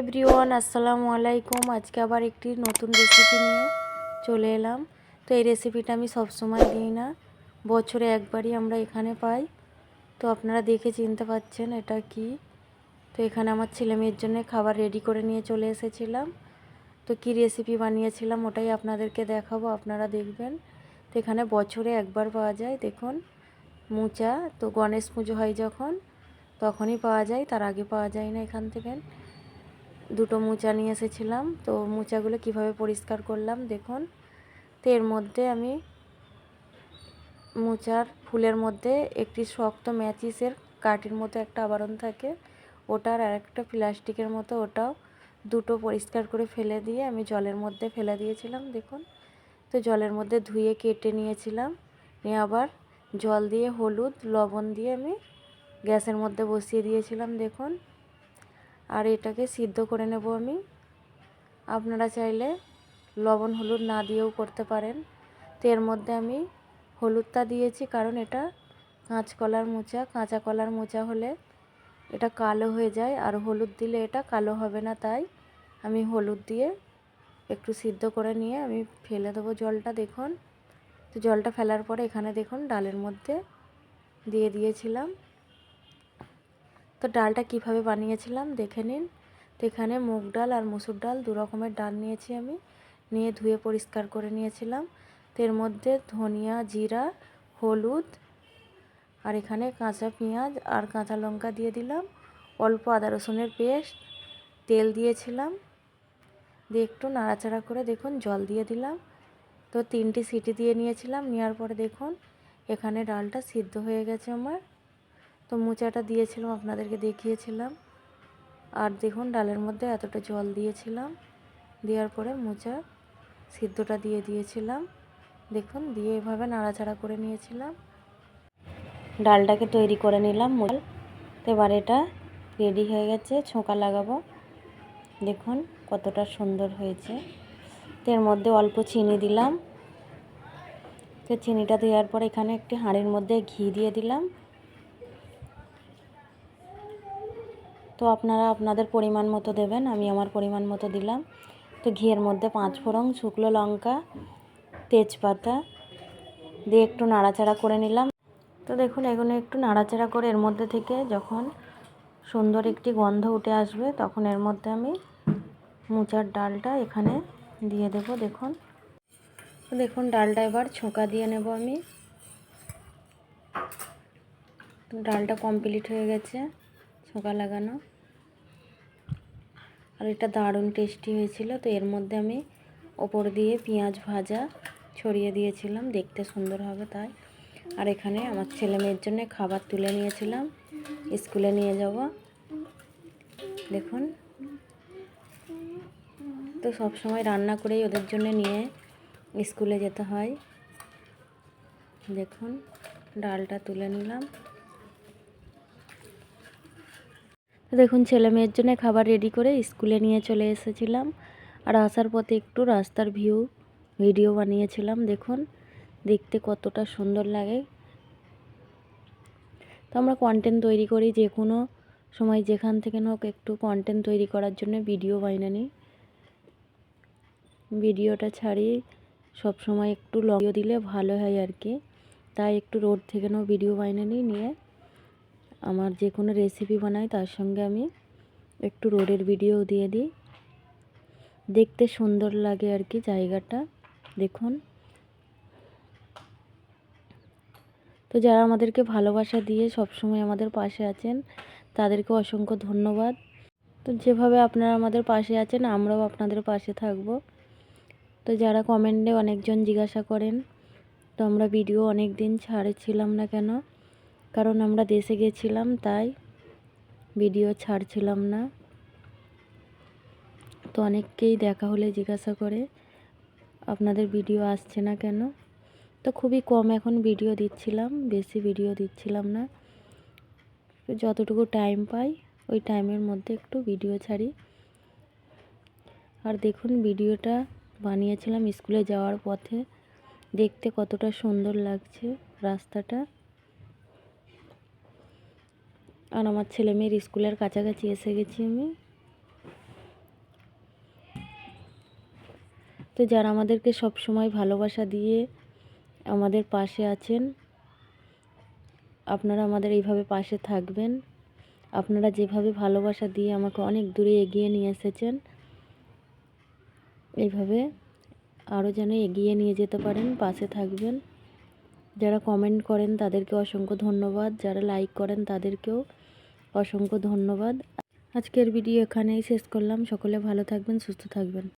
Everyone, আসসালামু আলাইকুম। আজকে আবার একটি নতুন রেসিপি নিয়ে চলে এলাম। তো এই রেসিপিটা আমি সবসময় দিই না। বছরে একবারই আমরা এখানে পাই। তো আপনারা দেখে চিনতে পাচ্ছেন এটা কি। তো এখানে আমার ছেলে মেয়ের জন্য খাবার রেডি করে নিয়ে চলে এসেছিলাম। তো কি রেসিপি বানিয়েছিলাম ওটাই আপনাদেরকে দেখাবো, আপনারা দেখবেন। তো এখানে বছরে একবার পাওয়া যায়, দেখুন। মোচা, তো গণেশ পুজো হয় যখন, তখনই পাওয়া যায়, তার আগে পাওয়া যায় না এখান থেকে। দুটো মোচা নিয়ে এসেছিলাম। তো মোচাগুলো কীভাবে পরিষ্কার করলাম দেখুন। তো এর মধ্যে আমি মোচার ফুলের মধ্যে একটি শক্ত ম্যাচিসের কাঠির মতো একটা আবরণ থাকে। ওটার আর একটা প্লাস্টিকের মতো ওটাও দুটো পরিষ্কার করে ফেলে দিয়ে আমি জলের মধ্যে ফেলে দিয়েছিলাম, দেখুন। তো জলের মধ্যে ধুয়ে কেটে নিয়েছিলাম। নিয়ে আবার জল দিয়ে, হলুদ, লবণ দিয়ে আমি গ্যাসের মধ্যে বসিয়ে দিয়েছিলাম, দেখুন। আর এটাকে সিদ্ধ করে নেব আমি। আপনারা চাইলে লবণ, হলুদ না দিয়েও করতে পারেন। তো এর মধ্যে আমি হলুদটা দিয়েছি, কারণ এটা কাঁচকলার মোচা। কাঁচা কলার মোচা হলে এটা কালো হয়ে যায়, আর হলুদ দিলে এটা কালো হবে না। তাই আমি হলুদ দিয়ে একটু সিদ্ধ করে নিয়ে আমি ফেলে দেবো জলটা। দেখুন, তো জলটা ফেলার পরে এখানে দেখুন, ডালের মধ্যে দিয়ে দিয়েছিলাম। তো ডালটা কীভাবে বানিয়েছিলাম দেখে নিন। তো এখানে মুগ ডাল আর মুসুর ডাল দু রকমের ডাল নিয়েছি আমি। নিয়ে ধুয়ে পরিষ্কার করে নিয়েছিলাম। তো এর মধ্যে ধনিয়া, জিরা, হলুদ আর এখানে কাঁচা পেঁয়াজ আর কাঁচা লঙ্কা দিয়ে দিলাম। অল্প আদা রসুনের পেস্ট, তেল দিয়েছিলাম। দিয়ে একটু নাড়াচাড়া করে দেখুন জল দিয়ে দিলাম। তো তিনটি সিটি দিয়ে নিয়েছিলাম। নেওয়ার পরে দেখুন এখানে ডালটা সিদ্ধ হয়ে গেছে আমার। তো মোচাটা দিয়েছিলাম, আপনাদেরকে দেখিয়েছিলাম। আর দেখুন, ডালের মধ্যে এতটা জল দিয়েছিলাম। দেওয়ার পরে মোচা সিদ্ধটা দিয়ে দিয়েছিলাম। দেখুন, দিয়ে এভাবে নাড়াচাড়া করে নিয়েছিলাম। ডালটাকে তৈরি করে নিলাম মোল তো এবার এটা রেডি হয়ে গেছে, ছোঁকা লাগাবো। দেখুন, কতটা সুন্দর হয়েছে। এর মধ্যে অল্প চিনি দিলাম। তো চিনিটা দেওয়ার পর এখানে একটি হাঁড়ির মধ্যে ঘি দিয়ে দিলাম। তো আপনারা আপনাদের পরিমাণ মতো দেবেন, আমি আমার পরিমাণ মতো দিলাম। তো ঘিয়ের মধ্যে পাঁচ ফোড়ন, শুকনো লঙ্কা, তেজপাতা দিয়ে একটু নাড়াচাড়া করে নিলাম। তো দেখুন, এগুলো একটু নাড়াচাড়া করে এর মধ্যে থেকে যখন সুন্দর একটি গন্ধ উঠে আসবে, তখন এর মধ্যে আমি মোচার ডালটা এখানে দিয়ে দেব, দেখুন। দেখুন, ডালটা এবার ছোঁকা দিয়ে নেব আমি। ডালটা কমপ্লিট হয়ে গেছে। ছোঁকা লাগানো। আর এটা দারুণ টেস্টি হয়েছিল। তো এর মধ্যে আমি ওপর দিয়ে পেঁয়াজ ভাজা ছড়িয়ে দিয়েছিলাম, দেখতে সুন্দর হবে তাই। আর এখানে আমার ছেলে মেয়ের জন্য খাবার তুলে নিয়েছিলাম, স্কুলে নিয়ে যাব। দেখুন। তো সব সময় রান্না করেই ওদের জন্য নিয়ে স্কুলে যেতে হয়। দেখুন, ডালটা তুলে নিলাম। দেখুন, ছেলে মেয়ের জন্য খাবার রেডি করে স্কুলে নিয়ে চলে এসেছিলাম। আর আসার পথে একটু রাস্তার ভিউ ভিডিও বানিয়েছিলাম, দেখুন। দেখতে কতটা সুন্দর লাগে। তো আমরা কন্টেন্ট তৈরি করি যে কোনো সময়, যেখান থেকে হোক একটু কন্টেন্ট তৈরি করার জন্য ভিডিও বানিয়ে নিই। ভিডিওটা ছাড়ি, সব সময় একটু লং দিলে ভালো হয় আর কি। তাই একটু রোড থেকে নাও ভিডিও বানিয়ে নিই, নিয়ে আমার যে কোনো রেসিপি বানাই, তার সঙ্গে আমি একটু রোডের ভিডিও দিয়ে দিই। দেখতে সুন্দর লাগে আর কি জায়গাটা, দেখুন। তো যারা আমাদেরকে ভালোবাসা দিয়ে সবসময় আমাদের পাশে আছেন, তাদেরকে অসংখ্য ধন্যবাদ। তো যেভাবে আপনারা আমাদের পাশে আছেন, আমরাও আপনাদের পাশে থাকব। তো যারা কমেন্টে অনেকজন জিজ্ঞাসা করেন, তো আমরা ভিডিও অনেক দিন ছাড়েছিলাম না কেন কারণ আমরা দেশে গেছিলাম, তাই ভিডিও ছাড়ছিলাম না। তো অনেককেই দেখা হলে জিজ্ঞাসা করে, আপনাদের ভিডিও আসছে না কেন? তো খুবই কম এখন ভিডিও দিচ্ছিলাম, বেশি ভিডিও দিচ্ছিলাম না। যতটুকু টাইম পাই, ওই টাইমের মধ্যে একটু ভিডিও ছাড়ি। আর দেখুন ভিডিওটা বানিয়েছিলাম স্কুলে যাওয়ার পথে। দেখতে কতটা সুন্দর লাগছে রাস্তাটা। আর আমার ছেলে মেয়ের স্কুলের কাছাকাছি এসে গেছি আমি। তো যারা আমাদেরকে সব সময় ভালোবাসা দিয়ে আমাদের পাশে আছেন, আপনারা আমাদের এইভাবে পাশে থাকবেন। আপনারা যেভাবে ভালোবাসা দিয়ে আমাকে অনেক দূরে এগিয়ে নিয়ে এসেছেন, এইভাবে আরও যেন এগিয়ে নিয়ে যেতে পারেন, পাশে থাকবেন। যারা কমেন্ট করেন তাদেরকে অসংখ্য ধন্যবাদ। যারা লাইক করেন তাদেরকেও অসংখ্য ধন্যবাদ। আজকের ভিডিও এখানেই শেষ করলাম। সকলে ভালো থাকবেন সুস্থ থাকবেন।